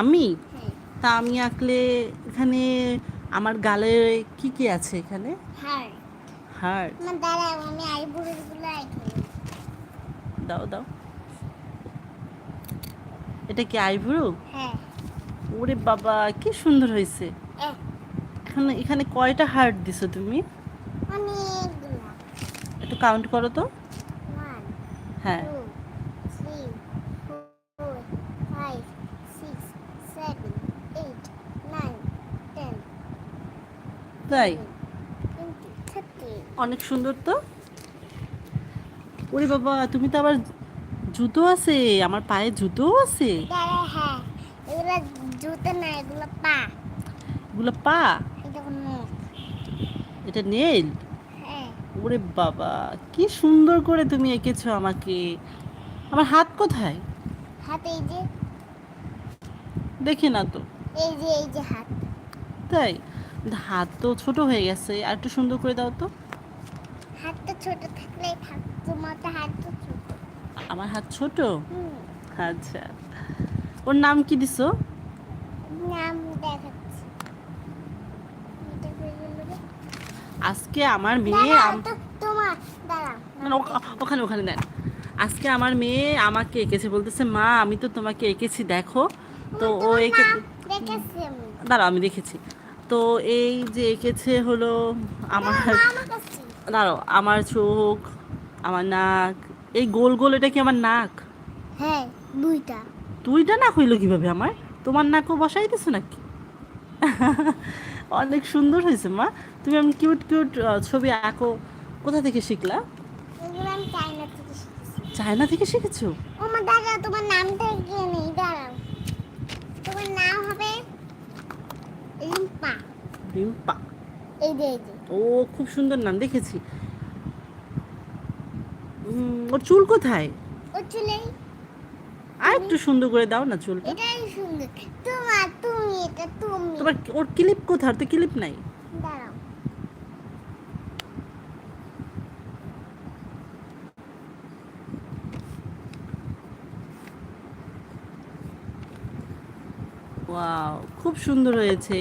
আমি? তা আমি আঁকলে এখানে আমার গালে কি কি আছে এখানে? হার। হার্ট দাও দাও। এটা কি আইব্রো? হ্যাঁ। ওরে বাবা কি সুন্দর হয়েছে। এখানে এখানে কয়টা হার্ট দিছো তুমি? একটু কাউন্ট করো তো। হ্যাঁ। তাই? টোয়েন্টি অনেক সুন্দর তো। ওরে বাবা তুমি তো আবার জুতো আছে আমার পায়ে জুতোও আছে। দাঁড়া হ্যাঁ এগুলো জুতো না এগুলো পা। এগুলো পা? এটা নেল হ্যাঁ। ওরে বাবা কি সুন্দর করে তুমি এঁকেছো আমাকে। আমার হাত কোথায়? হাত এই যে। দেখি না তো। এই যে এই যে হাত। তাই? হাত তো ছোট হয়ে গেছে আর একটু সুন্দর করে দাও তো। ছোট তোমার তো হাত তো ছোট। আমার হাত ছোট? আচ্ছা। ওর নাম কি দিছো? নাম দেখাচ্ছি। আজকে আমার মেয়ে তোমার ওখানে ওখানে দেন আজকে আমার মেয়ে আমাকে এঁকেছে বলতেছে মা আমি তো তোমাকে এঁকেছি দেখো। তো ও এঁকে দাঁড়াও আমি দেখেছি। তো এই যে এঁকেছে হলো আমার দাঁড়ো আমার চোখ আমার নাক এই গোল গোল এটা কি আমার নাক? হ্যাঁ দুইটা। দুইটা নাক হইল কীভাবে আমার? তোমার নাকও বসাই দিছো নাকি? অনেক সুন্দর হয়েছে মা। তুমি আমি কিউট কিউট ছবি আঁকো। কোথা থেকে শিখলা? চায়না থেকে শিখেছো। ও মা দাঁড়াও তোমার নামটা কি নেই দাঁড়াও তোমার নাম হবে রিম্পা এই যে ও খুব সুন্দর নাম দেখেছি। ওর চুল কোথায়? ও চুলেই আর একটু সুন্দর করে দাও না চুলটা। এটাই সুন্দর। তোমার তুমি এটা তুমি। তোমার ওর ক্লিপ কোথায় তো ক্লিপ নাই দাঁড়াও ওয়াও খুব সুন্দর হয়েছে।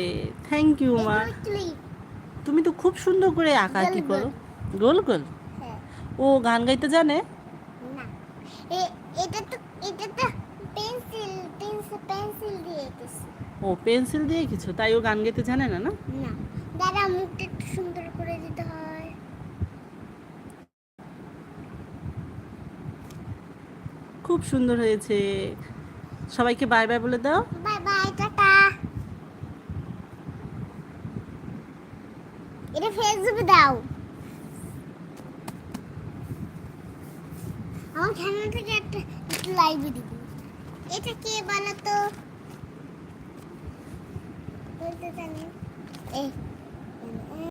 থ্যাংক ইউ মা। তুমি তো খুব সুন্দর করে আঁকা কি করো। গোল। গোল হ্যাঁ। ও গান গাইতে জানে? ও পেন্সিল দিয়ে কিছু তাই ও গান গাইতে জানে না না? না। দাদা মুখটা একটু সুন্দর করে দিতে হয়। খুব সুন্দর হয়েছে। সবাইকে বাই বাই বলে দাও। Bye bye. এটা ফেসবুকে দাও। আমার খেলনা থেকে একটা, একটু দিব। এটা কে বানাতো? বলতে জানি এই